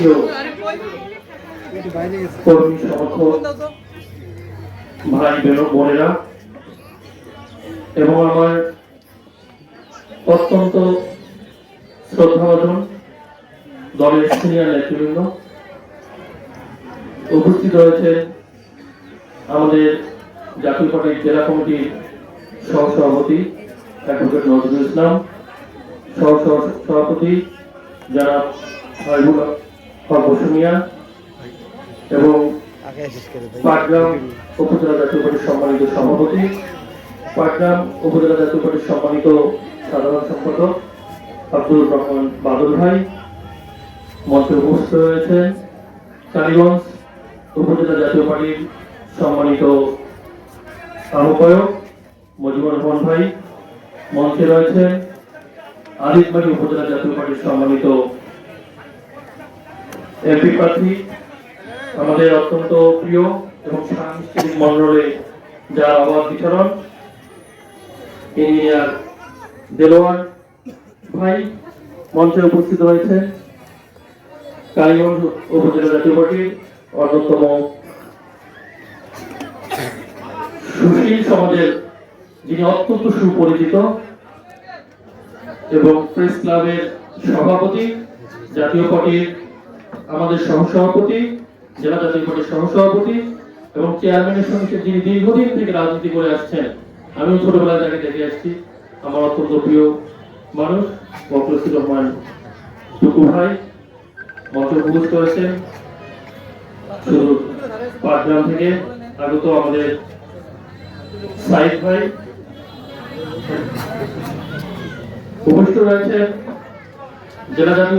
প্রিয় ভাই বোনেরা এবং আমার অত্যন্ত শ্রদ্ধাভাজন দলের সিনিয়র নেতৃবৃন্দ উপস্থিত রয়েছে আমাদের জাতীয় পার্টির জেলা কমিটির সহসভাপতি অ্যাডভোকেট নজরুল ইসলাম সহ- সভাপতি যারা হাইবুল এবং পাটগ্রাম উপজেলা জাতীয় পার্টির সম্মানিত সভাপতি পাটগ্রাম উপজেলা জাতীয় পার্টির সম্মানিত সাধারণ সম্পাদক আব্দুল রহমান বাদল ভাই মঞ্চে উপস্থিত রয়েছে কালীগঞ্জ উপজেলা জাতীয় পার্টির সম্মানিত আহ্বায়ক মজিবুর রহমান ভাই মঞ্চে রয়েছে আদিতবাড়ি উপজেলা জাতীয় পার্টির সম্মানিত আমাদের অত্যন্ত প্রিয় এবং সাংস্কৃতিক মন্ডলে যার আবাদ বিচরণ ইঞ্জিনিয়ার দেলোয়ার ভাই মঞ্চে উপস্থিত হয়েছে কালীগঞ্জ উপজেলা জাতীয় পার্টির অন্যতম সুশীল সমাজের যিনি অত্যন্ত সুপরিচিত এবং প্রেস ক্লাবের সভাপতি, জাতীয় পার্টির আমাদের সহসভাপতি, জেলা জাতীয় পার্টির সহসভাপতি এবং চেয়ারম্যানের সঙ্গে যিনি দীর্ঘদিন থেকে রাজনীতি করে আসছেন, আমিও ছোটবেলায় তাকে দেখে আসছি। আমার অত্যন্ত প্রিয় মানুষ, বকরসির রহমান টুকু ভাই, মঞ্চ উপস্থিত শুধু পাটগ্রাম থেকে আগত আমাদের সাইদ ভাই। উপস্থিত রয়েছে জেলা জাতীয়